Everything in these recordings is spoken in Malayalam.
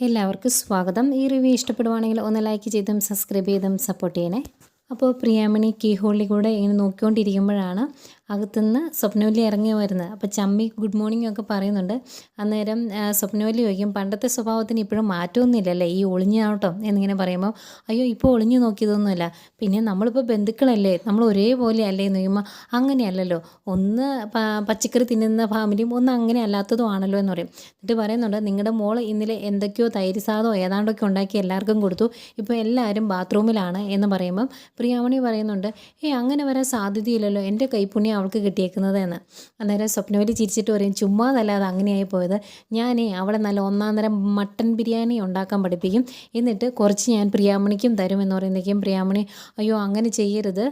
എല്ലാവർക്കും സ്വാഗതം. ഈ റിവ്യൂ ഇഷ്ടപ്പെടുവാണെങ്കിൽ ഒന്ന് ലൈക്ക് ചെയ്തും സബ്സ്ക്രൈബ് ചെയ്തും സപ്പോർട്ട് ചെയ്യണേ. അപ്പോൾ പ്രിയാമണി കീ കൂടെ ഇങ്ങനെ നോക്കിക്കൊണ്ടിരിക്കുമ്പോഴാണ് അകത്തുനിന്ന് സ്വപ്നവല്ലി ഇറങ്ങി വരുന്നത് അപ്പോൾ ചമ്മി ഗുഡ് മോർണിംഗ് ഒക്കെ പറയുന്നുണ്ട്. അന്നേരം സ്വപ്നവല്ലി ചോദിക്കും പണ്ടത്തെ സ്വഭാവത്തിന് ഇപ്പോഴും മാറ്റമൊന്നുമില്ലല്ലേ? ഈ ഒളിഞ്ഞാട്ടം എന്നിങ്ങനെ പറയുമ്പോൾ അയ്യോ ഇപ്പോൾ ഒളിഞ്ഞു നോക്കിയതൊന്നുമല്ല. പിന്നെ നമ്മളിപ്പോൾ ബന്ധുക്കളല്ലേ? നമ്മൾ ഒരേപോലെ അല്ലേ? എന്ന് ചോദിക്കുമ്പോൾ അങ്ങനെയല്ലല്ലോ. ഒന്ന് പച്ചക്കറി തിന്നുന്ന ഫാമിലിയും ഒന്ന് അങ്ങനെ അല്ലാത്തതും ആണല്ലോ എന്ന് പറയും. എന്നിട്ട് പറയുന്നുണ്ട് നിങ്ങളുടെ മോൾ ഇന്നലെ എന്തൊക്കെയോ തൈര് സാധോ ഏതാണ്ടൊക്കെ ഉണ്ടാക്കി എല്ലാവർക്കും കൊടുത്തു. ഇപ്പോൾ എല്ലാവരും ബാത്റൂമിലാണ് എന്ന് പറയുമ്പം പ്രിയാമണി പറയുന്നുണ്ട് ഏ അങ്ങനെ വരാൻ സാധ്യതയില്ലല്ലോ. എന്റെ കൈപ്പുണ്യം അവൾക്ക് കിട്ടിയേക്കുന്നത് എന്ന്. അന്നേരം സ്വപ്നവലി ചിരിച്ചിട്ട് പറയും ചുമ്മാതല്ല അത് അങ്ങനെയായി പോയത്. ഞാനേ അവളെ നല്ല ഒന്നാം തരം മട്ടൻ ബിരിയാണി ഉണ്ടാക്കാൻ പഠിപ്പിക്കും. എന്നിട്ട് കുറച്ച് ഞാൻ പ്രിയാമണിക്കും തരും എന്ന് പറയുന്നേക്കും. പ്രിയാമണി അയ്യോ അങ്ങനെ ചെയ്യരുത്.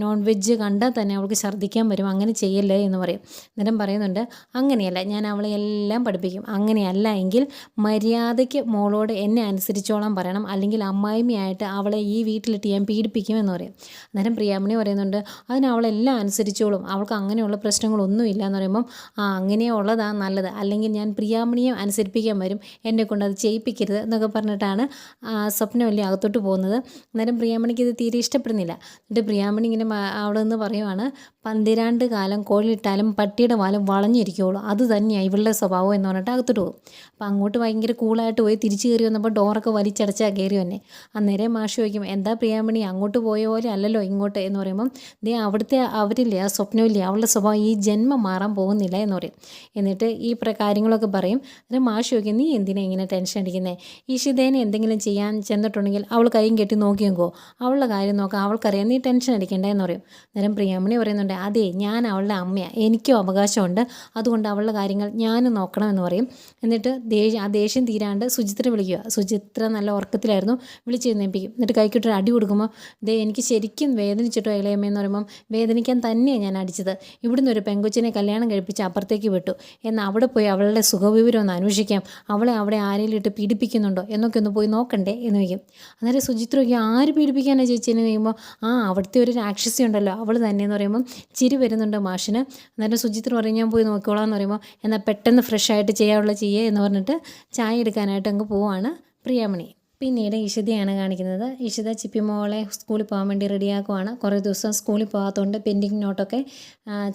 നോൺ വെജ് കണ്ടാൽ തന്നെ അവൾക്ക് ഛർദ്ദിക്കാൻ വരും. അങ്ങനെ ചെയ്യല്ലേ എന്ന് പറയും. അന്നേരം പറയുന്നുണ്ട് അങ്ങനെയല്ല. ഞാൻ അവളെ എല്ലാം പഠിപ്പിക്കും. അങ്ങനെയല്ല എങ്കിൽ മര്യാദയ്ക്ക് മോളോട് എന്നെ അനുസരിച്ചോളാൻ പറയണം. അല്ലെങ്കിൽ അമ്മായിമ്മയായിട്ട് അവളെ ഈ വീട്ടിലിട്ട് ഞാൻ പീഡിപ്പിക്കുമെന്ന് പറയും. അന്നേരം പ്രിയാമണി പറയുന്നുണ്ട് അതിന് അവളെല്ലാം അനുസരിച്ചോളും അവൾക്ക് അങ്ങനെയുള്ള പ്രശ്നങ്ങളൊന്നും ഇല്ല എന്ന് പറയുമ്പം ആ അങ്ങനെയുള്ളതാ നല്ലത്. അല്ലെങ്കിൽ ഞാൻ പ്രിയാമണിയെ അനുസരിപ്പിക്കാൻ വരും. എന്നെ കൊണ്ട് അത് ചെയ്യിപ്പിക്കരുത് എന്നൊക്കെ പറഞ്ഞിട്ടാണ് ആ, സ്വപ്നവല്ലി അകത്തോട്ട് പോകുന്നത്. അന്നേരം പ്രിയാമണിക്ക് ഇത് തീരെ ഇഷ്ടപ്പെടുന്നില്ല. എന്നിട്ട് പ്രിയാമണി ഇങ്ങനെ അവിടെ നിന്ന് പറയുവാണ് പന്തിരാണ്ട് കാലം കോഴിയിട്ടാലും പട്ടിയുടെ വാലും വളഞ്ഞിരിക്കുള്ളൂ അത് തന്നെയാണ് ഇവളുടെ സ്വഭാവം എന്ന് പറഞ്ഞിട്ട് അകത്തോട്ട് പോകും. അപ്പം അങ്ങോട്ട് ഭയങ്കര കൂളായിട്ട് പോയി തിരിച്ചു കയറി വന്നപ്പോൾ ഡോറൊക്കെ വലിച്ചടച്ചാൽ കയറി വന്നെ. അന്നേരം മാഷ് ചോദിക്കും എന്താ പ്രിയാമണി അങ്ങോട്ട് പോയ പോലെ അല്ലല്ലോ ഇങ്ങോട്ട്? എന്ന് പറയുമ്പം ദേ അവിടുത്തെ അവരില്ലേ ആ സ്വപ്നമില്ലേ അവളുടെ സ്വഭാവം ഈ ജന്മം മാറാൻ പോകുന്നില്ല എന്ന് പറയും. എന്നിട്ട് ഈ കാര്യങ്ങളൊക്കെ പറയും. അന്നേരം മാഷി ചോദിക്കും നീ എന്തിനാ ഇങ്ങനെ ടെൻഷൻ അടിക്കുന്നത് ഈശിതേനെ എന്തെങ്കിലും ചെയ്യാൻ ചെന്നിട്ടുണ്ടെങ്കിൽ അവൾ കൈയും കെട്ടി നോക്കി നോക്കോ അവളുടെ കാര്യം നോക്കാം അവൾക്കറിയാം. നീ ടെൻഷൻ അടിക്കണ്ട? എന്ന് പറയും. നേരം പ്രിയാമണി പറയുന്നുണ്ട് അതെ ഞാൻ അവളുടെ അമ്മയാണ് എനിക്കും അവകാശമുണ്ട്. അതുകൊണ്ട് അവളുടെ കാര്യങ്ങൾ ഞാനും നോക്കണമെന്ന് പറയും. എന്നിട്ട് ദേഷ്യം ആ ദേഷ്യം തീരാണ്ട് സുചിത്ര വിളിക്കുക. സുചിത്ര നല്ല ഉറക്കത്തിലായിരുന്നു. വിളിച്ച് എഴുന്നേൽപ്പിക്കും. എന്നിട്ട് കൈക്കിട്ടൊരു അടി കൊടുക്കുമ്പോൾ ദേ എനിക്ക് ശരിക്കും വേദനിച്ചിട്ടോ ഇളയമ്മ എന്ന് പറയുമ്പം വേദനിക്കാൻ തന്നെയാണ് ഞാൻ അടിച്ചത്. ഇവിടുന്ന് ഒരു പെങ്കൊച്ചിനെ കല്യാണം കഴിപ്പിച്ച് അപ്പുറത്തേക്ക് വിട്ടു. എന്നാൽ അവിടെ പോയി അവളുടെ സുഖവിവരം ഒന്ന് അന്വേഷിക്കാം. അവളെ അവിടെ ആരെങ്കിലും ഇട്ട് പീഡിപ്പിക്കുന്നുണ്ടോ? എന്നൊക്കെ ഒന്ന് പോയി നോക്കണ്ടേ? എന്ന് വയ്ക്കും അന്നേരം സുചിത്ര ചോദിക്കും ആര് പീഡിപ്പിക്കാനാണ് ചേച്ചീനെ കഴിയുമ്പോൾ ആ അവിടുത്തെ ഒരു രാക്ഷസി ഉണ്ടല്ലോ. അവൾ തന്നെ എന്ന് പറയുമ്പോൾ ചിരി വരുന്നുണ്ട് മാഷിന്. അന്നേരം സുചിത്ര പറയും ഞാൻ പോയി നോക്കിക്കോളാം എന്ന് പറയുമ്പോൾ എന്നാൽ പെട്ടെന്ന് ഫ്രഷ് ആയിട്ട് ചെയ്യാനുള്ള ചെയ്യുക എന്ന് പറഞ്ഞിട്ട് ചായ എടുക്കാനായിട്ട് അങ്ങ് പോവാണ് പ്രിയാമണി. പിന്നീട് ഇഷിതയാണ് കാണിക്കുന്നത്. ഇഷിത ചിപ്പിമോളെ സ്കൂളിൽ പോകാൻ വേണ്ടി റെഡിയാക്കുവാണ്. കുറേ ദിവസം സ്കൂളിൽ പോകാത്തതുകൊണ്ട് പെൻഡിങ് നോട്ടൊക്കെ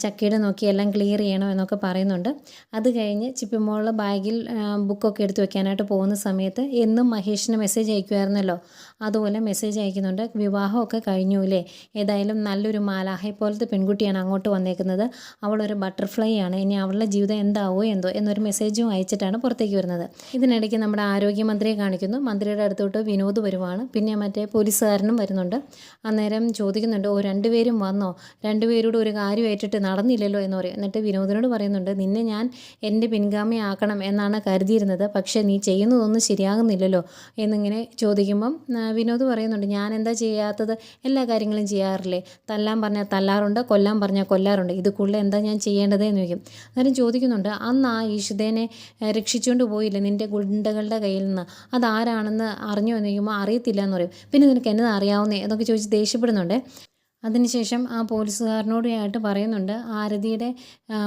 ചക്കയുടെ നോക്കി എല്ലാം ക്ലിയർ ചെയ്യണം എന്നൊക്കെ പറയുന്നുണ്ട്. അത് കഴിഞ്ഞ് ചിപ്പിമോൾ ബാഗിൽ ബുക്കൊക്കെ എടുത്ത് വെക്കാനായിട്ട് പോകുന്ന സമയത്ത് എന്നും മഹേഷിന് മെസ്സേജ് അയക്കുമായിരുന്നല്ലോ അതുപോലെ മെസ്സേജ് അയക്കുന്നുണ്ട്. വിവാഹമൊക്കെ കഴിഞ്ഞു അല്ലേ ഏതായാലും നല്ലൊരു മാലാഹെ പോലത്തെ പെൺകുട്ടിയാണ് അങ്ങോട്ട് വന്നേക്കുന്നത്. അവളൊരു ബട്ടർഫ്ലൈ ആണ്. ഇനി അവളുടെ ജീവിതം എന്താവോ എന്തോ എന്നൊരു മെസ്സേജും അയച്ചിട്ടാണ് പുറത്തേക്ക് വരുന്നത്. ഇതിനിടയ്ക്ക് നമ്മുടെ ആരോഗ്യമന്ത്രിയെ കാണിക്കുന്നു. മന്ത്രിയുടെ അടുത്തോട്ട് വിനോദ് വരുവാണ്. പിന്നെ മറ്റേ പോലീസുകാരനും വരുന്നുണ്ട്. അന്നേരം ചോദിക്കുന്നുണ്ട് ഓ രണ്ടുപേരും വന്നോ? രണ്ടുപേരോട് ഒരു കാര്യം ഏറ്റിട്ട് നടന്നില്ലല്ലോ? എന്ന് പറയും. എന്നിട്ട് വിനോദിനോട് പറയുന്നുണ്ട് നിന്നെ ഞാൻ എന്റെ പിൻഗാമിയാക്കണം എന്നാണ് കരുതിയിരുന്നത്. പക്ഷേ നീ ചെയ്യുന്നതൊന്നും ശരിയാകുന്നില്ലല്ലോ? എന്നിങ്ങനെ ചോദിക്കുമ്പം വിനോദ് പറയുന്നുണ്ട് ഞാൻ എന്താ ചെയ്യാത്തത്? എല്ലാ കാര്യങ്ങളും ചെയ്യാറില്ലേ? തല്ലാൻ പറഞ്ഞാൽ തല്ലാറുണ്ട് കൊല്ലാൻ പറഞ്ഞാൽ കൊല്ലാറുണ്ട്. ഇത് കൂടുതൽ എന്താ ഞാൻ ചെയ്യേണ്ടത് എന്ന് ചോദിക്കും. അന്നേരം ചോദിക്കുന്നുണ്ട് അന്ന് ആ ഈശുദേനെ രക്ഷിച്ചുകൊണ്ട് പോയില്ലേ നിന്റെ ഗുണ്ടകളുടെ കയ്യിൽ നിന്ന്? അതാരാണെന്ന് അറിഞ്ഞോ? എന്ന് ചോദിക്കുമ്പോൾ അറിയത്തില്ല എന്ന് പറയും. പിന്നെ നിനക്ക് എന്നത് അറിയാവുന്നേ? എന്നൊക്കെ ചോദിച്ച് ദേഷ്യപ്പെടുന്നുണ്ട്. അതിനുശേഷം ആ പോലീസുകാരനോടായിട്ട് പറയുന്നുണ്ട് ആരതിയുടെ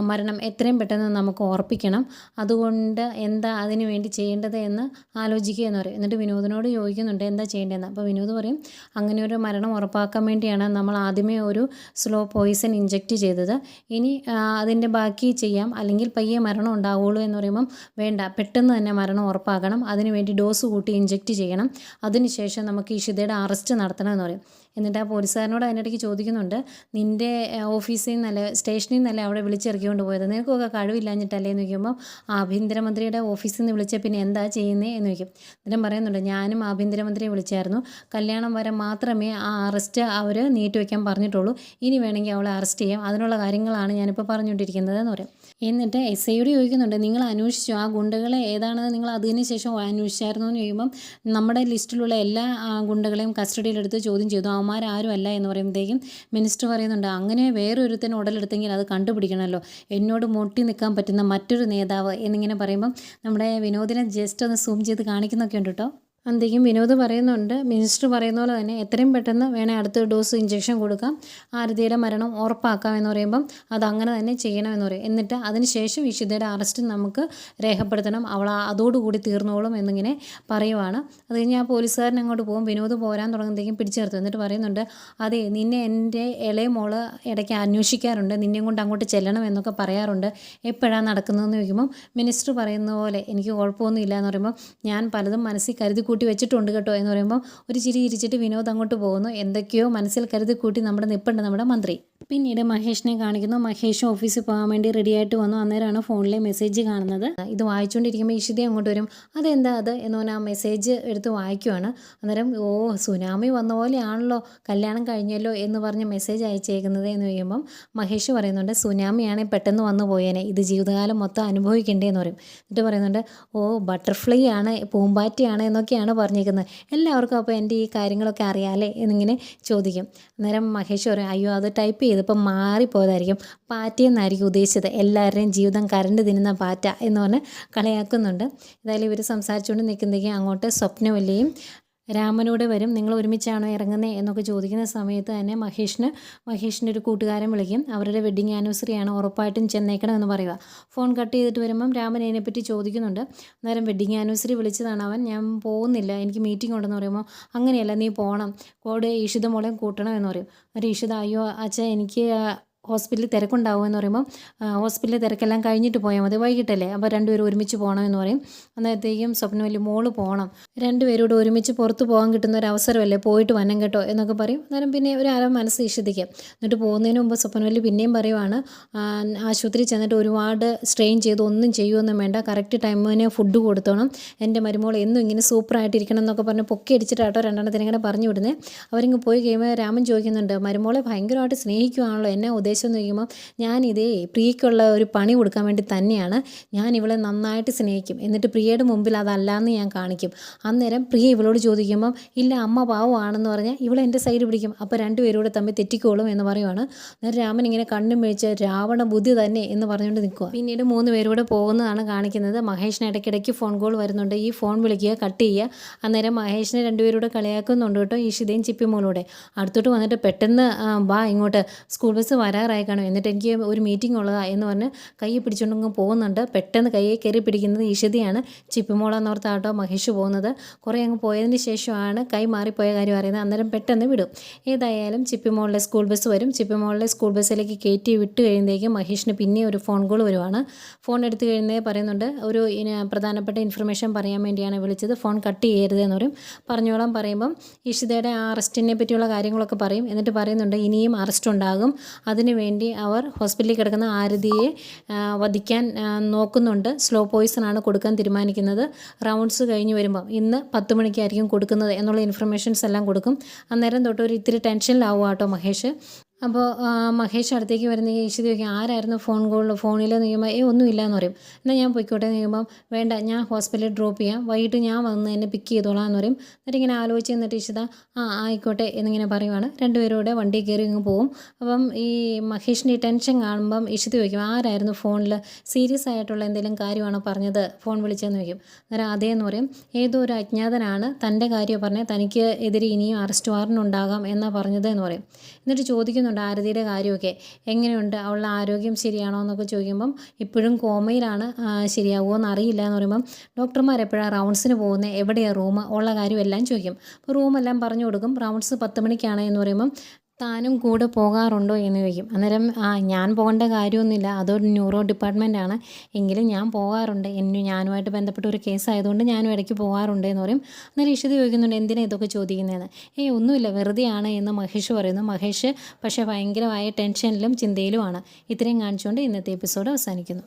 മരണം എത്രയും പെട്ടെന്ന് നമുക്ക് ഓർപ്പിക്കണം. അതുകൊണ്ട് എന്താ അതിനു വേണ്ടി ചെയ്യേണ്ടത് എന്ന് ആലോചിക്കുക എന്ന് പറയും. എന്നിട്ട് വിനോദിനോട് ചോദിക്കുന്നുണ്ട് എന്താ ചെയ്യേണ്ടതെന്ന്? അപ്പോൾ വിനോദ് പറയും അങ്ങനെ ഒരു മരണം ഉറപ്പാക്കാൻ വേണ്ടിയാണ് നമ്മൾ ആദ്യമേ ഒരു സ്ലോ പോയിസൺ ഇഞ്ചെക്റ്റ് ചെയ്തത്. ഇനി അതിന്റെ ബാക്കി ചെയ്യാം. അല്ലെങ്കിൽ പയ്യെ മരണം ഉണ്ടാവുള്ളൂ എന്ന് പറയുമ്പം വേണ്ട പെട്ടെന്ന് തന്നെ മരണം ഉറപ്പാക്കണം. അതിനുവേണ്ടി ഡോസ് കൂട്ടി ഇഞ്ചെക്റ്റ് ചെയ്യണം. അതിനുശേഷം നമുക്ക് ഇഷിതയുടെ അറസ്റ്റ് നടത്തണം എന്ന് പറയും. എന്നിട്ട് ആ പോലീസുകാരനോട് അതിനിടയ്ക്ക് ചോദിക്കുന്നുണ്ട് നിന്റെ ഓഫീസിൽ നിന്നല്ല സ്റ്റേഷനിൽ നിന്നല്ലേ അവിടെ വിളിച്ചിറക്കിക്കൊണ്ട് പോയത്? നിനക്കൊക്കെ കഴിവില്ലാഞ്ഞിട്ടല്ലേ? എന്ന് ചോദിക്കുമ്പോൾ ആഭ്യന്തരമന്ത്രിയുടെ ഓഫീസിൽ നിന്ന് വിളിച്ച പിന്നെ എന്താ ചെയ്യുന്നത് എന്ന് ചോദിക്കും. എന്നിട്ടും പറയുന്നുണ്ട് ഞാനും ആഭ്യന്തരമന്ത്രിയെ വിളിച്ചായിരുന്നു. കല്യാണം വരെ മാത്രമേ ആ അറസ്റ്റ് അവർ നീട്ടി വയ്ക്കാൻ പറഞ്ഞിട്ടുള്ളൂ. ഇനി വേണമെങ്കിൽ അവളെ അറസ്റ്റ് ചെയ്യാം. അതിനുള്ള കാര്യങ്ങളാണ് ഞാനിപ്പോൾ പറഞ്ഞുകൊണ്ടിരിക്കുന്നത് എന്ന് പറയും. എന്നിട്ട് എസ് ഐയോട് ചോദിക്കുന്നുണ്ട് നിങ്ങൾ അന്വേഷിച്ചു? ആ ഗുണ്ടകളെ ഏതാണെന്ന് നിങ്ങൾ അതിന് ശേഷം അന്വേഷിച്ചായിരുന്നു? എന്ന് ചോദിക്കുമ്പം നമ്മുടെ ലിസ്റ്റിലുള്ള എല്ലാ ഗുണ്ടകളെയും കസ്റ്റഡിയിലെടുത്ത് ചോദ്യം ചെയ്തു. അവന്മാരാരും അല്ല എന്ന് പറയുമ്പോഴത്തേക്കും മിനിസ്റ്റർ പറയുന്നുണ്ട് അങ്ങനെ വേറൊരുത്തൻ ഉടലെടുത്തെങ്കിൽ അത് കണ്ടുപിടിക്കണമല്ലോ. എന്നോട് മുട്ടി നിൽക്കാൻ പറ്റുന്ന മറ്റൊരു നേതാവ് എന്നിങ്ങനെ പറയുമ്പം നമ്മുടെ വിനോദിനെ ജസ്റ്റ് ഒന്ന് സൂം ചെയ്ത് കാണിക്കുന്നൊക്കെ ഉണ്ട് കേട്ടോ അന്തേക്കും വിനോദ് പറയുന്നുണ്ട് മിനിസ്റ്റർ പറയുന്ന പോലെ തന്നെ എത്രയും പെട്ടെന്ന് വേണേൽ അടുത്ത ഡോസ് ഇഞ്ചക്ഷൻ കൊടുക്കാം ആരതിയുടെ മരണം ഉറപ്പാക്കാം എന്ന് പറയുമ്പം അത് അങ്ങനെ തന്നെ ചെയ്യണമെന്ന് പറയും. എന്നിട്ട് അതിനുശേഷം വിശുദ്ധയുടെ അറസ്റ്റ് നമുക്ക് രേഖപ്പെടുത്തണം അവൾ അതോടുകൂടി തീർന്നോളും എന്നിങ്ങനെ പറയുവാണ്. അത് കഴിഞ്ഞ് ആ പോലീസുകാരൻ അങ്ങോട്ട് പോകും വിനോദ് പോരാൻ തുടങ്ങുമ്പോഴത്തേക്കും പിടിച്ചു നിർത്തും. എന്നിട്ട് പറയുന്നുണ്ട് അതെ നിന്നെ എന്റെ ഇളയ മോൾ ഇടയ്ക്ക് അന്വേഷിക്കാറുണ്ട് നിന്നെയും കൊണ്ട് അങ്ങോട്ട് ചെല്ലണം എന്നൊക്കെ പറയാറുണ്ട്. എപ്പോഴാണ് നടക്കുന്നതെന്ന് ചോദിക്കുമ്പം മിനിസ്റ്റർ പറയുന്ന പോലെ എനിക്ക് കുഴപ്പമൊന്നുമില്ല എന്ന് പറയുമ്പോൾ ഞാൻ പലതും മനസ്സിൽ കരുതി കൂട്ടി വെച്ചിട്ടുണ്ട് കേട്ടോ എന്ന് പറയുമ്പോൾ ഒരു ചിരി ചിരിച്ചിട്ട് വിനോദ് അങ്ങോട്ട് പോകുന്നു. എന്തൊക്കെയോ മനസ്സിൽ കരുതി കൂട്ടി നമ്മുടെ നിപ്പുണ്ട് നമ്മുടെ മന്ത്രി. പിന്നീട് മഹേഷിനെ കാണിക്കുന്നു. മഹേഷ് ഓഫീസിൽ പോകാൻ വേണ്ടി റെഡി ആയിട്ട് വന്നു. അന്നേരമാണ് ഫോണിലെ മെസ്സേജ് കാണുന്നത്. ഇത് വായിച്ചുകൊണ്ടിരിക്കുമ്പോൾ ഇഷിത അങ്ങോട്ട് വരും. അതെന്താ അത്? എന്ന് പറഞ്ഞാൽ ആ മെസ്സേജ് എടുത്ത് വായിക്കുവാണ്. അന്നേരം ഓ സുനാമി വന്ന പോലെയാണല്ലോ. കല്യാണം കഴിഞ്ഞല്ലോ എന്ന് പറഞ്ഞ് മെസ്സേജ് അയച്ചേക്കുന്നത് എന്ന് പറയുമ്പം മഹേഷ് പറയുന്നുണ്ട് സുനാമിയാണെ പെട്ടെന്ന് വന്നു പോയേനെ. ഇത് ജീവിതകാലം മൊത്തം അനുഭവിക്കണ്ടേ എന്ന് പറയും. എന്നിട്ട് പറയുന്നുണ്ട് ഓ ബട്ടർഫ്ലൈ ആണ് പൂമ്പാറ്റയാണ് എന്നൊക്കെയാണ് പറഞ്ഞേക്കുന്നത്. എല്ലാവർക്കും അപ്പോൾ എന്റെ ഈ കാര്യങ്ങളൊക്കെ അറിയാമല്ലേ എന്നിങ്ങനെ ചോദിക്കും. അന്നേരം മഹേഷ് പറയും അയ്യോ അത് ടൈപ്പ് ചെയ്തപ്പോൾ മാറിപ്പോയതായിരിക്കും. പാറ്റയെന്നായിരിക്കും ഉദ്ദേശിച്ചത്. എല്ലാവരുടെയും ജീവിതം കരണ്ട് തിന്നുന്ന പാറ്റ എന്ന് പറഞ്ഞ് കളിയാക്കുന്നുണ്ട്. ഏതായാലും ഇവർ സംസാരിച്ചുകൊണ്ട് നിൽക്കുന്നതെങ്കിൽ അങ്ങോട്ട് സ്വപ്നവല്ലിയും രാമനോട് വരും. നിങ്ങൾ ഒരുമിച്ചാണോ ഇറങ്ങുന്നത് എന്നൊക്കെ ചോദിക്കുന്ന സമയത്ത് തന്നെ മഹേഷിന് മഹേഷിന്റെ ഒരു കൂട്ടുകാരൻ വിളിക്കും. അവരുടെ വെഡ്ഡിങ് ആനിവേഴ്സറി ആണ് ഉറപ്പായിട്ടും ചെന്നേക്കണം എന്ന് പറയുക. ഫോൺ കട്ട് ചെയ്തിട്ട് വരുമ്പം രാമൻ അതിനെപ്പറ്റി ചോദിക്കുന്നുണ്ട്. അന്നേരം വെഡ്ഡിങ് ആനിവേഴ്സറി വിളിച്ചതാണ് അവൻ. ഞാൻ പോകുന്നില്ല. എനിക്ക് മീറ്റിംഗ് ഉണ്ടെന്ന് പറയുമ്പോൾ അങ്ങനെയല്ല നീ പോകണം കോഡ് ഈഷിത മോളെയും കൂട്ടണം എന്ന് പറയും. അന്നേരം ഈഷിത അയ്യോ അച്ഛാ എനിക്ക് ഹോസ്പിറ്റലിൽ തിരക്കുണ്ടാവും എന്ന് പറയുമ്പോൾ ഹോസ്പിറ്റലിൽ തിരക്കെല്ലാം കഴിഞ്ഞിട്ട് പോയാൽ മതി. വൈകിട്ടല്ലേ? അപ്പോൾ രണ്ടുപേരും ഒരുമിച്ച് പോകണം എന്ന് പറയും. അന്നേരത്തേക്കും സ്വപ്നം വലിയ മോൾ പോകണം. രണ്ടുപേരോട് ഒരുമിച്ച് പുറത്ത് പോകാൻ കിട്ടുന്ന ഒരു അവസരമല്ലേ? പോയിട്ട് വനം കേട്ടോ എന്നൊക്കെ പറയും. അന്നേരം പിന്നെ ഒരു അര മനസ്സ് ഇഷ്ടത്തിക്കും എന്നിട്ട് പോകുന്നതിന് മുമ്പ് സ്വപ്നവല്ലി പിന്നെയും പറയുവാണ് ആശുപത്രി ചെന്നിട്ട് ഒരുപാട് സ്ട്രെയിൻ ചെയ്ത് ഒന്നും ചെയ്യുമൊന്നും വേണ്ട. കറക്റ്റ് ടൈമിന് ഫുഡ് കൊടുത്തോണം. എന്റെ മരുമോൾ എന്നും ഇങ്ങനെ സൂപ്പറായിട്ടിരിക്കണം എന്നൊക്കെ പറഞ്ഞ് പൊക്കി അടിച്ചിട്ടാട്ടോ രണ്ടെണ്ണത്തിന് ഇങ്ങനെ പറഞ്ഞു വിടുന്നത്. അവരിങ്ങ് പോയി കഴിയുമ്പോൾ രാമൻ ചോദിക്കുന്നുണ്ട് മരുമോളെ ഭയങ്കരമായിട്ട് സ്നേഹിക്കുവാണല്ലോ. എന്നെ ഉദ്ദേശം എന്ന് ചോദിക്കുമ്പോൾ ഞാനിതേ പ്രിയയ്ക്കുള്ള ഒരു പണി കൊടുക്കാൻ വേണ്ടി തന്നെയാണ്. ഞാൻ ഇവളെ നന്നായിട്ട് സ്നേഹിക്കും. എന്നിട്ട് പ്രിയയുടെ മുമ്പിൽ അതല്ലാന്ന് ഞാൻ കാണിക്കും. അന്നേരം പ്രിയ ഇവളോട് ചോദിക്കുമ്പം ഇല്ല അമ്മ പാവമാണെന്ന് പറഞ്ഞാൽ ഇവളെ എന്റെ സൈഡ് പിടിക്കും. അപ്പോൾ രണ്ടുപേരും കൂടെ തമ്മിൽ തെറ്റിക്കോളും എന്ന് പറയുവാണ്. അന്നേരം രാമൻ ഇങ്ങനെ കണ്ണും മേടിച്ച് രാവണ ബുദ്ധി തന്നെ എന്ന് പറഞ്ഞുകൊണ്ട് നിൽക്കുക പിന്നീട് മൂന്ന് പേരൂടെ പോകുന്നതാണ് കാണിക്കുന്നത്. മഹേഷിന് ഇടയ്ക്കിടയ്ക്ക് ഫോൺ കോൾ വരുന്നുണ്ട്. ഈ ഫോൺ വിളിക്കുക കട്ട് ചെയ്യുക. അന്നേരം മഹേഷിനെ രണ്ടുപേരൂടെ കളിയാക്കുന്നുണ്ട് കേട്ടോ ഈഷിതയും ചിപ്പിമോളൂടെ അടുത്തോട്ട് വന്നിട്ട് പെട്ടെന്ന് വാ ഇങ്ങോട്ട്. സ്കൂൾ ബസ് വരാറായി കാണും എന്നിട്ട് എനിക്ക് ഒരു മീറ്റിംഗ് ഉള്ളതാ എന്ന് പറഞ്ഞ് കൈ പിടിച്ചുകൊണ്ടങ്ങ് പോകുന്നുണ്ട്. പെട്ടെന്ന് കൈയെ കയറി പിടിക്കുന്നത് ഈഷിതയാണ് ചിപ്പിമോളെന്നോർത്താട്ടോ മഹേഷ് പോകുന്നത്. കുറേ അങ്ങ് പോയതിന് ശേഷമാണ് കൈ മാറിപ്പോയ കാര്യം അറിയുന്നത്. അന്നേരം പെട്ടെന്ന് വിടും. ഏതായാലും ചിപ്പിമോളിലെ സ്കൂൾ ബസ് വരും. ചിപ്പിമോളിലെ സ്കൂൾ ബസ്സിലേക്ക് കയറ്റി വിട്ട് കഴിയുമ്പോഴേക്കും മഹേഷിന് പിന്നെ ഒരു ഫോൺ കോൾ വരുവാണ്. ഫോൺ എടുത്തു കഴിയുന്നേ പറയുന്നുണ്ട്. ഒരു പ്രധാനപ്പെട്ട ഇൻഫർമേഷൻ പറയാൻ വേണ്ടിയാണ് വിളിച്ചത്. ഫോൺ കട്ട് ചെയ്യരുത് എന്ന് പറയും. പറഞ്ഞോളാം പറയുമ്പം ഇഷിതയുടെ ആ അറസ്റ്റിനെ പറ്റിയുള്ള കാര്യങ്ങളൊക്കെ പറയും. എന്നിട്ട് പറയുന്നുണ്ട് ഇനിയും അറസ്റ്റ് ഉണ്ടാകും. അതിനുവേണ്ടി അവർ ഹോസ്പിറ്റലിൽ കിടക്കുന്ന ആരതിയെ വധിക്കാൻ നോക്കുന്നുണ്ട്. സ്ലോ പോയിസൺ ആണ് കൊടുക്കാൻ തീരുമാനിക്കുന്നത്. റൗണ്ട്സ് കഴിഞ്ഞ് വരുമ്പം ഇന്ന് പത്ത് മണിക്കായിരിക്കും കൊടുക്കുന്നത് എന്നുള്ള ഇൻഫർമേഷൻസ് എല്ലാം കൊടുക്കും. അന്നേരം തൊട്ട് ഒരു ഇത്തിരി ടെൻഷനിലാവും കേട്ടോ മഹേഷ്. അപ്പോൾ മഹേഷ് അടുത്തേക്ക് വരുന്ന ഈശ്വരി ചോദിക്കും ആരായിരുന്നു ഫോൺ കോളിൽ ഫോണിൽ നീങ്ങുമ്പോൾ ഏ ഒന്നുമില്ല എന്ന് പറയും. എന്നാൽ ഞാൻ പോയിക്കോട്ടെ നീങ്ങുമ്പം വേണ്ട ഞാൻ ഹോസ്പിറ്റലിൽ ഡ്രോപ്പ് ചെയ്യാം. വൈകിട്ട് ഞാൻ വന്ന് എന്നെ പിക്ക് ചെയ്തോളാം എന്ന് പറയും. എന്നിട്ട് ഇങ്ങനെ ആലോചിച്ച് എന്നിട്ട് ഇഷിത ആ ആയിക്കോട്ടെ എന്നിങ്ങനെ പറയുവാണ്. രണ്ടുപേരോടെ വണ്ടി കയറി ഇങ്ങ് പോവും. അപ്പം ഈ മഹേഷിന്റെ ഈ ടെൻഷൻ കാണുമ്പം ഇഷിത ചോദിക്കും ആരായിരുന്നു ഫോണിൽ സീരിയസ് ആയിട്ടുള്ള എന്തെങ്കിലും കാര്യമാണോ പറഞ്ഞത്? ഫോൺ വിളിച്ചതെന്ന് ചോദിക്കും. അന്നേരം അതേന്ന് പറയും. ഏതോ ഒരു അജ്ഞാതനാണ് തന്റെ കാര്യം പറഞ്ഞത്. തനിക്ക് എതിരെ ഇനിയും അറസ്റ്റ് വാറണ്ട് ഉണ്ടാകാം എന്നാണ് പറഞ്ഞത് എന്ന് പറയും. എന്നിട്ട് ചോദിക്കുന്നുണ്ട് ആരതിയുടെ കാര്യമൊക്കെ. എങ്ങനെയുണ്ട്? അവളുടെ ആരോഗ്യം ശരിയാണോ എന്നൊക്കെ ചോദിക്കുമ്പം ഇപ്പോഴും കോമയിലാണ് ശരിയാവുമോ എന്ന് അറിയില്ല എന്ന് പറയുമ്പം ഡോക്ടർമാർ എപ്പോഴാണ് റൗണ്ട്സിന് പോകുന്നത് എവിടെയാണ് റൂം? ഉള്ള കാര്യം എല്ലാം ചോദിക്കും. അപ്പോൾ റൂമെല്ലാം പറഞ്ഞു കൊടുക്കും. റൗണ്ട്സ് പത്ത് മണിക്കാണ് എന്ന് പറയുമ്പം താനും കൂടെ പോകാറുണ്ടോ എന്ന് ചോദിക്കും. അന്നേരം ആ ഞാൻ പോകേണ്ട കാര്യമൊന്നുമില്ല. അതൊരു ന്യൂറോ ആണ് എങ്കിലും ഞാൻ പോകാറുണ്ട്. എന്നു ഞാനുമായിട്ട് ബന്ധപ്പെട്ട ഒരു കേസ് ആയതുകൊണ്ട് ഞാനും ഇടയ്ക്ക് പോകാറുണ്ട് എന്ന് പറയും. അന്നേരം ഇഷിത് ചോദിക്കുന്നുണ്ട് എന്തിനാ ഇതൊക്കെ ചോദിക്കുന്നതെന്ന്? ഏയ് ഒന്നുമില്ല. വെറുതെയാണ് എന്ന് മഹേഷ് പറയുന്നു. മഹേഷ് പക്ഷേ ഭയങ്കരമായ ടെൻഷനിലും ചിന്തയിലുമാണ്. ഇത്രയും കാണിച്ചുകൊണ്ട് ഇന്നത്തെ എപ്പിസോഡ് അവസാനിക്കുന്നു.